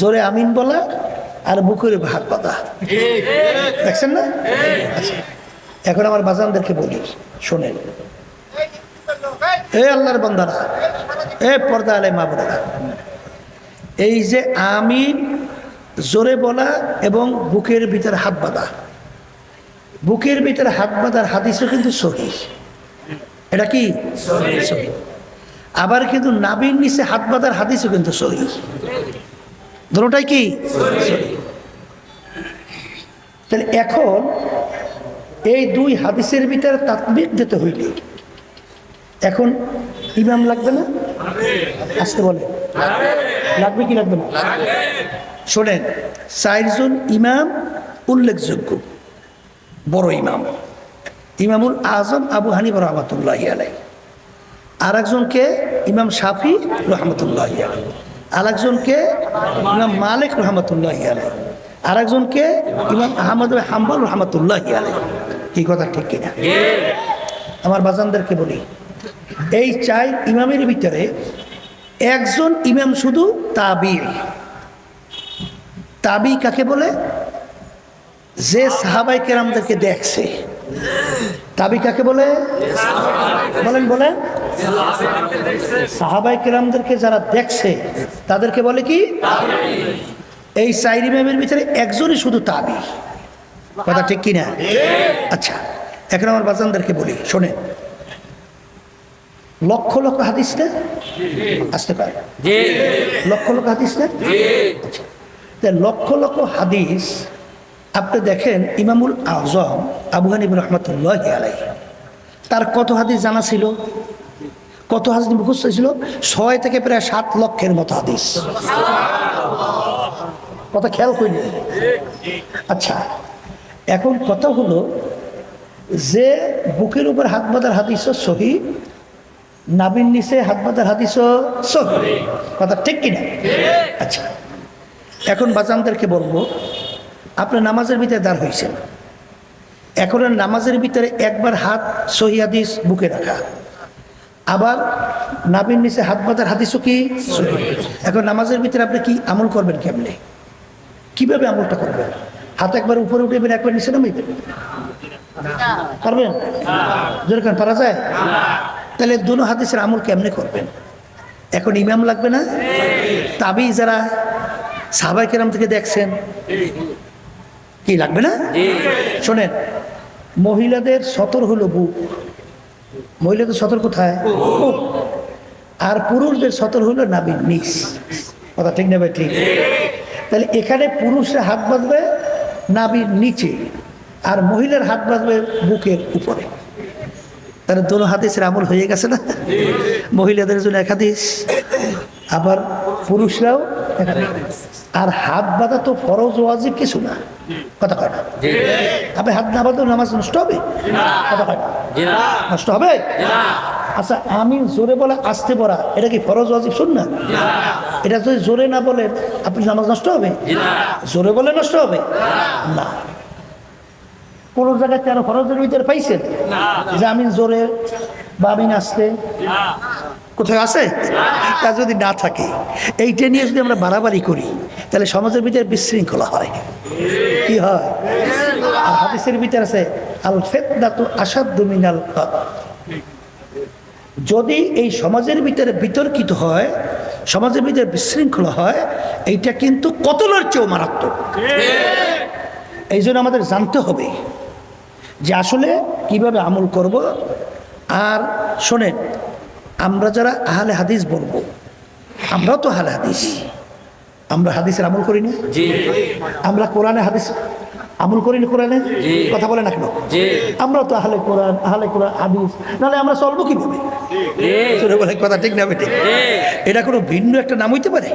জোরে আমিন বলা আর বুকের ভাত পাতা দেখছেন না? আচ্ছা এখন আমার বাজানদেরকে বলি শোনেন। এ আল্লাহর বন্দারা এ পর্দা আলে মা বোনেরা এই যে আমিন জোরে বলা এবং বুকের ভিতরে হাত বাঁধা। বুকের ভিতরে হাত বাঁধার হাদিসও কিন্তু সহি। এটা কি? সহি। আবার কিন্তু নাবির নিচে হাত বাঁধার হাদিসও কিন্তু সহি। দুটোটাই কি। তাহলে এখন এই দুই হাদিসের ভিতরে তাৎবিক দিতে হইলে। এখন ইমাম লাগবে না? আসতে বলে। লাগবে কি লাগবে না? শোনেন, চারজন ইমাম উল্লেখযোগ্য। বড় ইমাম। ইমামুল আজম আবু হানিফ রহমতুল্লাহ আলাই আর একজনকে ইমাম শাফি রহমতুল্লাহ আলাই আর একজনকে ইমাম মালিক রহমতুল্লাহ আলাই আর একজনকে ইমাম আহমদ হাম্বল রহমতুল্লাহ আলাই কি কথা, ঠিক কিনা? আমার বাজানদেরকে বলি, এই চাই ইমামের ভিতরে একজন ইমাম শুধু তাবি। তাবি কাকে বলে? যে সাহাবাই কেরামদেরকে দেখছে। তাবি কাকে বলে? বলেন বলেন। সাহাবাই কেরামদেরকে যারা দেখছে তাদেরকে বলে কি? এই চাইর ইমামের ভিতরে একজনই শুধু তাবি। কথা ঠিক কিনা? আচ্ছা এখন আমার বাজানদেরকে বলি শোনেন। লক্ষ লক্ষ হাদিস না? আসতে পারে। লক্ষ লক্ষ হাদিস না? আচ্ছা। লক্ষ লক্ষ হাদিস আপনি দেখেন ইমামুল আজম আবু হানিব রহমতুল্লাহ আলাই তার কত হাদিস জানা ছিল? কত হাদিস মুখস্থ ছিল ছয় থেকে প্রায় সাত লক্ষের মতো হাদিস। কথা খেয়াল করিনি। আচ্ছা এখন কথা হলো যে বুকের উপর হাত বাঁধার হাদিস সহি নাবিন নিচে হাত বাঁধার হাদিস সহি। কথা ঠিক কিনা? আচ্ছা এখন বাজানদেরকে বলব আপনি নামাজের ভিতরে দাঁড় হয়েছেন। এখন নামাজের ভিতরে একবার হাত সহি হাদিস বুকে রাখা। আবার নাবিন নিচে হাত বাঁধার হাদিসও কি। এখন নামাজের ভিতরে আপনি কি আমল করবেন কেমনে? কীভাবে আমলটা করবেন? হাত একবার উপরে উঠেবেন একবার নিচে নামাইবেন পারবেন? যেরকম পারা যায়? তাহলে দুনো হাদিসের আমল কেমনে করবেন? এখন ইমাম লাগবে না? তাবি যারা সাহাবাই কেরাম থেকে দেখছেন কি লাগবে না? শোনেন মহিলাদের সতর হলো বুক। মহিলাদের সতর কোথায়? আর পুরুষদের সতর হলো নাবির কথা ঠিক নেবে ঠিক? তাহলে এখানে পুরুষরা হাত বাঁধবে নাবির নিচে। আর মহিলার হাত বাঁধবে বুকের উপরে। তাহলে দোনো হাদিসের আমল হয়ে গেছে না? মহিলাদের জন্য এক হাদিস, আবার পুরুষরাও আর হাত বাঁধা তো ফরজ, ওয়াজিব কিছু না। কথা কয় না? আপনি হাত না বাঁধলে নামাজ নষ্ট হবে? কথা কয় না? নষ্ট হবে? আচ্ছা আমি জোরে বলা আসতে পড়া এটা কি ফরজ ওয়াজিব শুন না। এটা যদি জোরে না বলেন আপনি নামাজ নষ্ট হবে? জোরে বলে নষ্ট হবে? না। কোন জায়গায় তেরো ফরজের ভিতরে পাইছেন? যে আমি জোরে বা আমি আসতে। কোথায় আছে? তা যদি না থাকে এইটা নিয়ে যদি আমরা বাড়াবাড়ি করি তাহলে সমাজের ভিতরে বিশৃঙ্খলা হয়। কি হয়? হাদিসের ভিতরে আছে আল ফেতনাতু আসাদ্দু। যদি এই সমাজের ভিতরে বিতর্কিত হয়, সমাজের ভিতরে বিশৃঙ্খলা হয়, এইটা কিন্তু কতলের চেয়েও মারাত্মক। এই জন্য আমাদের জানতে হবে যে আসলে কীভাবে আমল করব। আর শোনেন, আমরা যারা আহলে হাদিস বলব, আমরাও তো আহলে হাদিস। আমরা হাদিসের আমল করি না? আমরা কোরআনে হাদিস আমল করি না কোরআনে? কথা বলে না কেন আমরা তো আহলে কোরআন আহলে কোরআন হাদিস নাহলে আমরা চলবো কীভাবে? শুনে কথা ঠিক না বেটে এটা কোনো ভিন্ন একটা নাম হইতে পারে?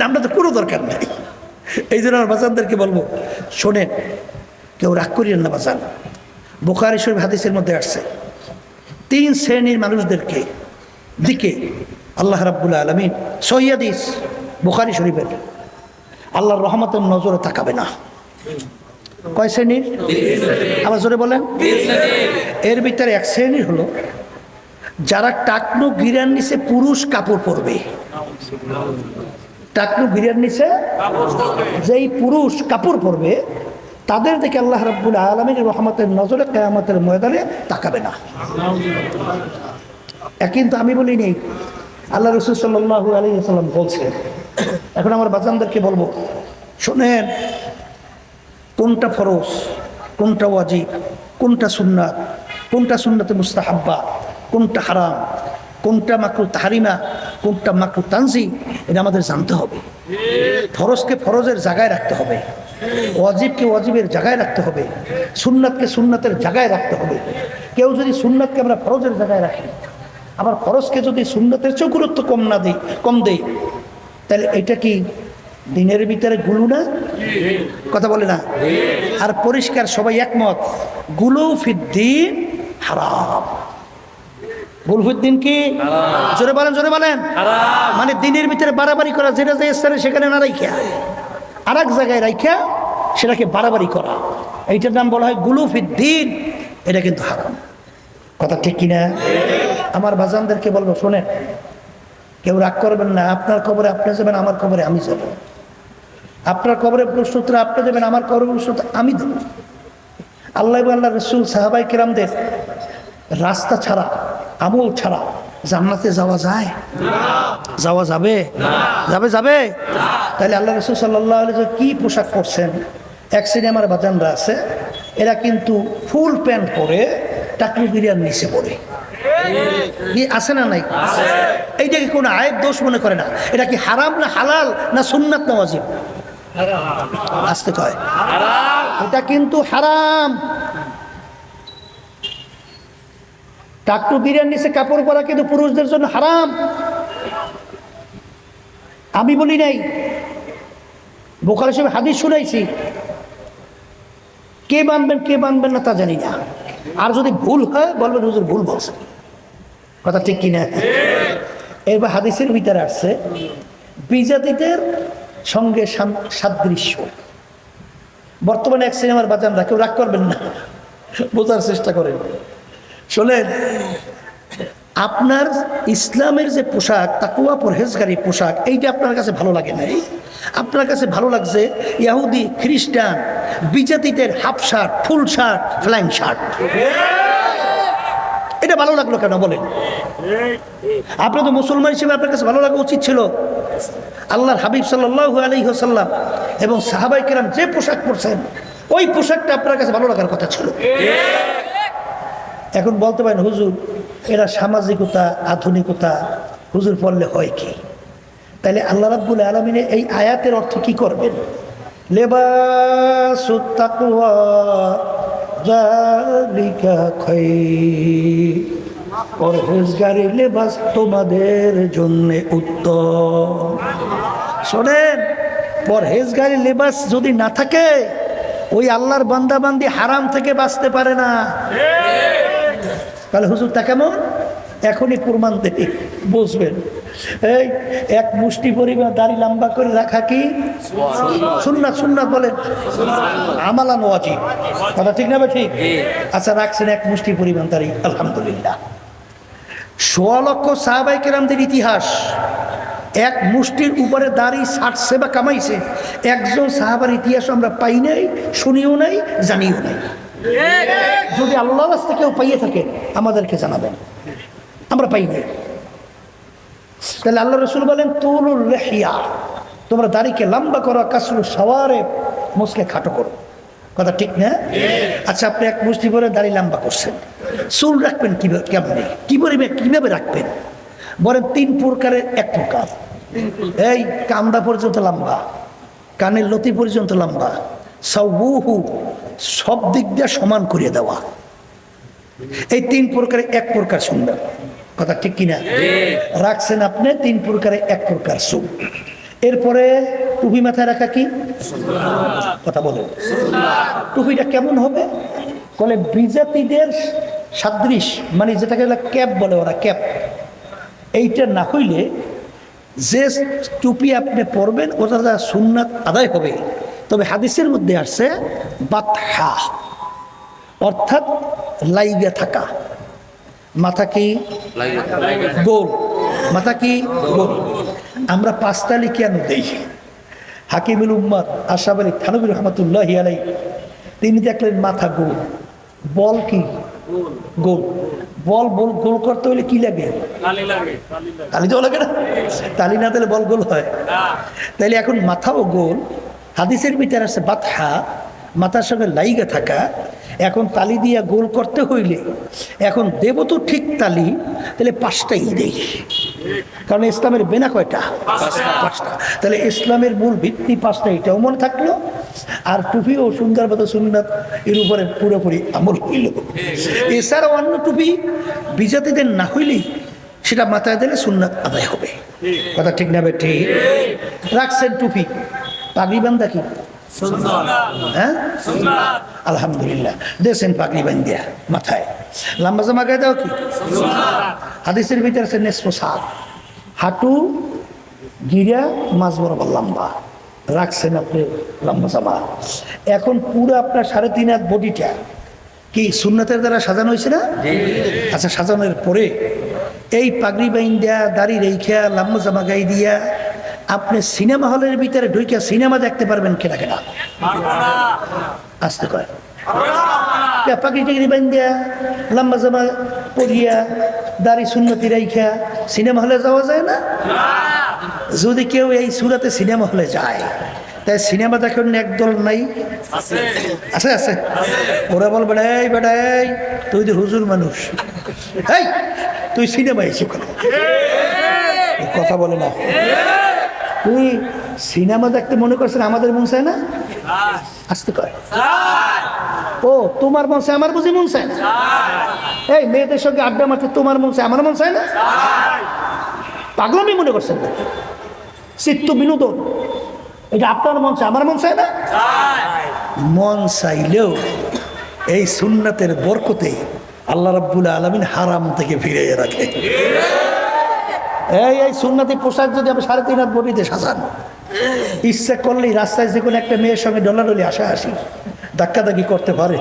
নামটা তো কোনো দরকার নেই। এই জন্য আমার বাজানদেরকে বলব শোনেন কেউ রাগ করিয়েন না বাজান বোখারি শরীফ হাদিসের মধ্যে আসছে তিন শ্রেণির মানুষদেরকে দিকে আল্লাহ রাব্বুল আলমিন সৈয়াদিস বোখারি শরীফের। আল্লাহর রহমতের নজরে তাকাবে না। কয় শ্রেণির? আবার জোরে বলেন। এর ভিতরে এক শ্রেণির হলো, যারা টাকনো গিরার নিচে পুরুষ কাপড় পরবে। টাকনু গিরের নিচে যেই পুরুষ কাপড় পরবে, তাদের দেখে আল্লাহ রাব্বুল আলমীর রহমতের নজরে কেয়ামতের ময়দানে তাকাবে না। কিন্তু আমি বলি নেই আল্লাহ রসুল সাল্লাহু আলী সাল্লাম বলছেন এখন আমার বাচ্চাদেরকে বলব, শোনেন, কোনটা ফরজ, কোনটা ওয়াজিব, কোনটা সুন্নাত, কোনটা সুন্নাতে মুস্তাহাব্বা, কোনটা হারাম, কোনটা মাকরু তাহারিমা, কোনটা মাকরু তানজি এটা আমাদের জানতে হবে। ফরজকে ফরজের জায়গায় রাখতে হবে, ওয়াজিবকে ওয়াজিবের জায়গায় রাখতে হবে, সুন্নাতকে সুন্নাতের জায়গায় রাখতে হবে। কেউ যদি সুন্নাতকে আমরা ফরজের জায়গায় রাখি, আবার ফরজকে যদি সুন্নতের চেয়েও গুরুত্ব কম না দিই, কম দেই তাহলে এটা কি দিনের ভিতরে গুলু না? কথা বলে না? আর পরিষ্কার, সবাই একমত। গুলু ফিদ্দিন হারাম। গুলফুদ্দিন কি? জোরে বলেন জোরে বলেন। মানে দিনের ভিতরে বাড়াবাড়ি করা, যেটা যে স্থানে সেখানে না রাইখা। আর এক জায়গায় রাইখা, সেটাকে বাড়াবাড়ি করা। এইটার নাম বলা হয় গুলুফিদ্দিন এটা কিন্তু হারাম। কথা ঠিক কিনা? আমার বাজানদেরকে বলব, শোনেন। কেউ রাগ করবেন না, আপনার খবরে আপনি যাবেন, আমার খবরে আমি যাব। আপনার খবরে প্রশ্নোত্তর, আপনি যাবেন, আমার খবরে প্রশ্নোত্তর, আমি দেব আল্লাহ আল্লাহ রসুল সাহাবাই কিরামদের রাস্তা ছাড়া, আমল ছাড়া জান্নাতে যাওয়া যায়? যাওয়া যাবে? যাবে যাবে? তাহলে আল্লাহ রসুল সাল্লাহ কি পোশাক পরছেন? এক আমার বাজানরা আছে, এরা কিন্তু ফুল প্যান্ট পরে, টাকলু বিরিয়ার নিচে পড়ে আছে না নাই? এইটাকে কোনো আয়ের দোষ মনে করে না? এটা কি হারাম না হালাল না সুন্নাত না ওয়াজিব? আসতে কয়। এটা কিন্তু হারাম। টাকটু বিরিয়ার নিচে কাপড় পরা কিন্তু পুরুষদের জন্য হারাম। আমি বলি নাই। বোকার হিসেবে হাদিস শুনাইছি। কে বানবেন কে বানবেন না তা জানি না। আর যদি ভুল হয়, বলবেন হুজুর ভুল বলছে কথা ঠিক কিনা? এবার হাদিসের ভিতরে আসছে, বিজাতিদের সঙ্গে সাদৃশ্য। বর্তমানে এক সিনেমার বাজানরা কেউ রাগ করবেন না। বোঝার চেষ্টা করেন। শোনেন, আপনার ইসলামের যে পোশাক তাকুয়া পরহেজগারি পোশাক, এইটা আপনার কাছে ভালো লাগে নাই? আপনার কাছে ভালো লাগছে ইয়াহুদি, খ্রিস্টান, বিজাতিদের হাফ শার্ট, ফুল শার্ট, ফ্ল্যাং শার্ট। এটা ভালো লাগল কেন? বলেন। আপনি তো মুসলমান হিসেবে আপনার কাছে ভালো লাগা উচিত ছিল। আল্লাহর হাবিব সাল্লাহ আলী সাল্লাম এবং সাহাবাই কেরাম যে পোশাক পরছেন, ওই পোশাকটা আপনার কাছে ভালো লাগার কথা ছিল। এখন বলতে পারেন, হুজুর, এরা সামাজিকতা, আধুনিকতা, হুজুর পড়লে হয় কি? তাহলে আল্লাহ রাব্বুল আলমিনে এই আয়াতের অর্থ কি করবেন? লেবা যালিকা খায়র। পরহেজগারি লেবাস তোমাদের জন্য উত্তম। শোনেন, পরহেজগারি লেবাস যদি না থাকে, ওই আল্লাহর বান্দাবান্দি হারাম থেকে বাঁচতে পারে না। তাহলে হুজুর তা কেমন? এখনই প্রমাণ দেই, বুঝবেন। এই এক মুষ্টি পরিমাণ দাড়ি লম্বা করে রাখা কি? সুন্নাত সুন্নাত বলেন। আমালান ওয়াজিব কথা ঠিক না ঠিক আচ্ছা রাখছেন এক মুষ্টি পরিমাণ দাড়ি। আলহামদুলিল্লাহ। সোয়া লক্ষ সাহাবাই কেরামদের ইতিহাস। এক মুষ্টির উপরে দাড়ি ছাড়ছে বা কামাইছে। একজন সাহাবার ইতিহাস আমরা পাই নাই শুনিও নাই জানিও নাই। যদি আল্লাহ রাস্তা কেউ পাইয়ে থাকে আমাদেরকে জানাবেন। আমরা পাই নাই। তাহলে আল্লাহ রসুল বলেন তুলুল লেহিয়া তোমরা দাড়িকে লম্বা করো কাসরু সওয়ারে মুসকে খাটো করো। কথা ঠিক না? আচ্ছা আপনি এক মুষ্টি পরে দাড়ি লম্বা করছেন। চুল রাখবেন কীভাবে কেমনে? কি পরিবে কীভাবে রাখবেন? বলেন তিন প্রকারের এক প্রকার। এই কামড়া পর্যন্ত লম্বা কানের লতি পর্যন্ত লম্বা সবুহু সব দিক দিয়ে সমান করিয়ে দেওয়া। এই তিন প্রকারে এক প্রকার সুন্দর। কথা ঠিক কিনা? রাখছেন আপনি তিন প্রকারে এক প্রকার সুখ এরপরে টুপি মাথায় রাখা কি? কথা বলে টুপিটা কেমন হবে? বলে বিজাতিদের সাদৃশ মানে যেটাকে ক্যাপ বলে ওরা ক্যাপ। এইটা না হইলে যে টুপি আপনি পরবেন ওটা যা সুন্নাত আদায় হবে। তবে হাদিসের মধ্যে আসছে বাতহা অর্থাৎ লাইগা থাকা। মাথা কি? গোল। মাথা কি? গোল। আমরা পাঁচতালি কেন দেই। হাকিমুল উম্মদ আশাফ আলী থানবির রহমতুল্লাহ আলাই তিনি দেখলেন মাথা গোল। বল কি? গোল। বল বল গোল করতে হলে কি লাগে? তালি তো লাগে না? তালি না দিলে বল গোল হয়। তাইলে এখন মাথাও গোল। হাদিসের ভিতরে আছে বাতহা। মাথার সঙ্গে লাইগা থাকা। এখন তালি দিয়া গোল করতে হইলে এখন দেব তো ঠিক তালি তাহলে পাঁচটাই দেই। কারণ ইসলামের বেনা কয়টা? পাঁচটা। তাহলে ইসলামের মূল ভিত্তি পাঁচটা এটাও মনে থাকল? আর টুপি ও সুন্দর মতো সুন্নাত এর উপরে পুরোপুরি আমল হইল। এছাড়াও অন্য টুপি বিজাতিদের না হইলেই সেটা মাথায় দিলে সুন্নাত আদায় হবে। কথা ঠিক না ঠিক? রাখছেন টুপি। পাগড়ি বান্ধা কি? হ্যাঁ? আলহামদুলিল্লাহ। দেশেন পাগড়ি বান্ধিয়া মাথায়। লম্বা জামা গায়ে দাও কি? হাদিসের ভিতরে আছে নেসপো সাত। হাঁটু গিরা মাছ বরাবর লম্বা। রাখছেন আপনি লম্বা জামা। এখন পুরো আপনার সাড়ে তিন হাত বডিটা কি সুন্নাতের দ্বারা সাজানো হয়েছে না? আচ্ছা সাজানোর পরে এই পাগড়ি বাইন দেয়া দাড়ি রেখা লম্বা জামা গায়ে দিয়া আপনি সিনেমা হলের ভিতরে ঢুইকা সিনেমা দেখতে পারবেন কেনা কেনা। আসতে কয় বাইন লম্বা জামা পরিয়া দাড়ি সুন্নতি রাইখা সিনেমা হলে যাওয়া যায় না? যদি কেউ এই সুরাতে সিনেমা হলে যায় তাই সিনেমা দেখার একদল নাই। আছে। আছে ওরা বলবে এই বেটা এই তুই তো হুজুর মানুষ। এই তুই সিনেমা এসে কথা বলে না। তুই সিনেমা দেখতে মনে করছেন আমাদের মন চায় না? আসতে কয়। ও, তোমার মন আমার বুঝি মন চায় না? এই, মেয়েদের সঙ্গে আড্ডা মারতে তোমার মন চায় আমার মন চায় না? পাগলামি মনে করছেন চিত্ত বিনোদন, এটা আপনার মন আমার মন চায় না? মন চাইলেও এই সুন্নাতের বরকতে আল্লাহ রাব্বুল আলমিন হারাম থেকে ফিরে রাখে। এই এই সুন্নাতি পোশাক যদি আমি সাড়ে তিন হাত বডিতে সাজান, ইচ্ছা করলেই রাস্তায় যে কোনো একটা মেয়ের সঙ্গে ডলাডলি আসা আসি ধাক্কাধাক্কি করতে পারে।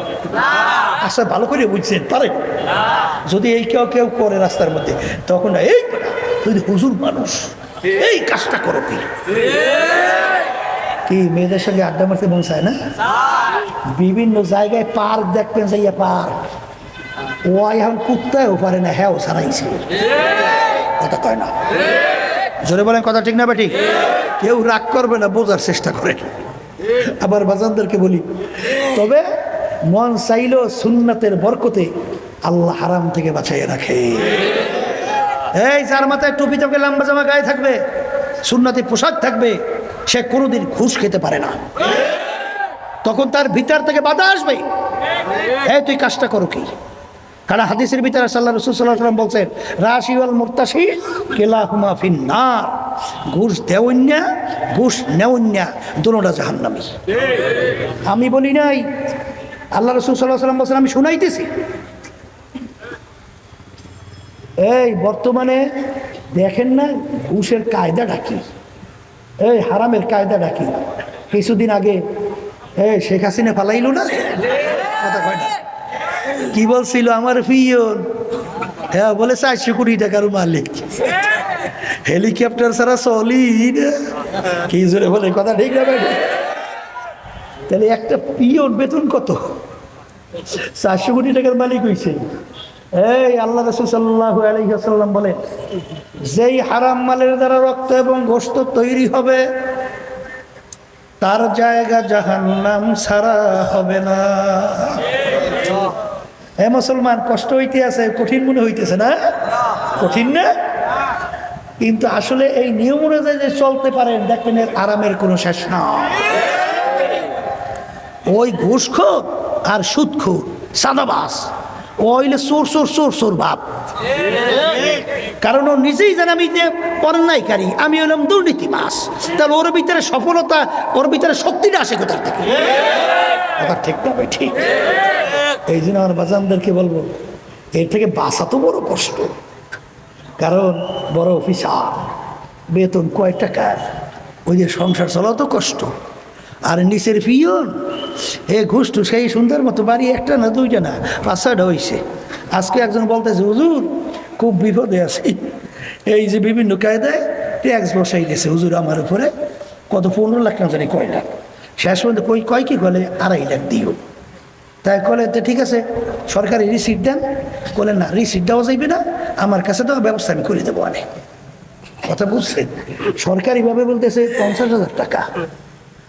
আচ্ছা ভালো করে বুঝছেন, পারে। যদি এই কেউ কেউ করে রাস্তার মধ্যে, তখন এই তুই হুজুর মানুষ, এই কাজটা করো কি? কি, মেয়েদের সঙ্গে আড্ডা মারতে মন চায় না? বিভিন্ন জায়গায় পার্ক দেখবেন যাইয়া পার্ক। ও এখন কুত্তায়ও পারে না হ্যাঁ ও সারাইছে। কথা কয় না। জোরে বলেন কথা ঠিক না বেটি কেউ রাগ করবে না, বোঝার চেষ্টা করে আবার বাজানদেরকে বলি, তবে মন চাইল সুন্নাতের বরকতে আল্লাহ হারাম থেকে বাঁচাইয়ে রাখে। এই যার মাথায় টুপি তোকে লম্বা জামা গায়ে থাকবে, সুন্নাতি পোশাক থাকবে, সে কোনোদিন ঘুষ খেতে পারে না। তখন তার ভিতর থেকে বাধা আসবে। হ্যাঁ তুই কাজটা করো কি? কারণ হাদিসের ভিতরে সাল্লাহ রসুল সাল্লাহ সাল্লাম বলছেন রাশিওয়াল মুরতাসি কেলা হুমা না ঘুষ দেওয়ন্যা ঘুষ নেওয়ন্যা দুটা জাহান্নামি। আমি বলি নাই, আল্লাহ রসুল সাল্লাহ সাল্লাম বলছেন, আমি শুনাইতেছি। এই বর্তমানে দেখেন না, ঘুষের কায়দা ডাকি এই হারামের কায়দা ডাকি কিছুদিন আগে, এই শেখ হাসিনা ফালাইল না? কথা কয় না। কি বলছিল আমার পিয়ন? হ্যাঁ বলে চারশো কোটি টাকার মালিক। হেলিকপ্টার ছাড়া চলি কি জোরে বলে, কথা ঠিক না তাহলে একটা পিয়ন বেতন কত? চারশো কোটি টাকার মালিক হয়েছে এই আল্লাহ রসুল সাল্লাহ আলহিহাসাল্লাম বলেন যেই হারাম মালের দ্বারা রক্ত এবং গোস্ত তৈরি হবে, তার জায়গা জাহান্নাম ছাড়া হবে না। হে মুসলমান, কষ্ট হইতে আছে, কঠিন মনে হইতেছে না? কঠিন না? কিন্তু আসলে এই নিয়ম অনুযায়ী যে চলতে পারেন দেখবেন এর আরামের কোনো শেষ না। ওই ঘুষখোর আর সুদখোর, সাদাবাস। ওইলে সোর সোর সোর সোর ভাব কারণ ও নিজেই জানে আমি যে অন্যায়কারী, আমি হলাম দুর্নীতি মাস তাহলে ওর ভিতরে সফলতা, ওর ভিতরে শক্তিটা আসে কোথার থেকে? ঠিক না ঠিক। এই জন্য আমার বাজানদেরকে বলব, এর থেকে বাঁচা তো বড় কষ্ট। কারণ বড় অফিসার, বেতন কয় টাকার? ওই যে সংসার চলাও তো কষ্ট। আর নিচের পিয়ন, এ ঘুষটু সেই সুন্দর মতো বাড়ি একটা না দুইটা না, পাঁচ হয়েছে আজকে একজন বলতেছে, হুজুর, খুব বিপদে আছে। এই যে বিভিন্ন কায়দায় ট্যাক্স বসাই দিয়েছে হুজুর আমার উপরে, কত পনেরো লাখ না জানি কয় লাখ। শেষ পর্যন্ত কই কয় কি বলে? আড়াই লাখ দিও। তাই কলে, তো ঠিক আছে, সরকারি রিসিট দেন। বলে না রিসিট দেওয়া যাইবে না, আমার কাছে দেওয়ার ব্যবস্থা আমি করে দেবো অনেক। কথা বুঝছেন সরকারিভাবে বলতেছে পঞ্চাশ হাজার টাকা।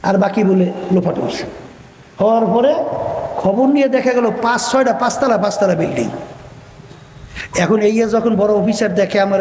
আর বাকি বলে লোপাট করছে হওয়ার পরে খবর নিয়ে দেখা গেল পাঁচ, ছয়টা পাঁচতলা পাঁচতলা বিল্ডিং। এখন এই যখন বড় অফিসার দেখে আমার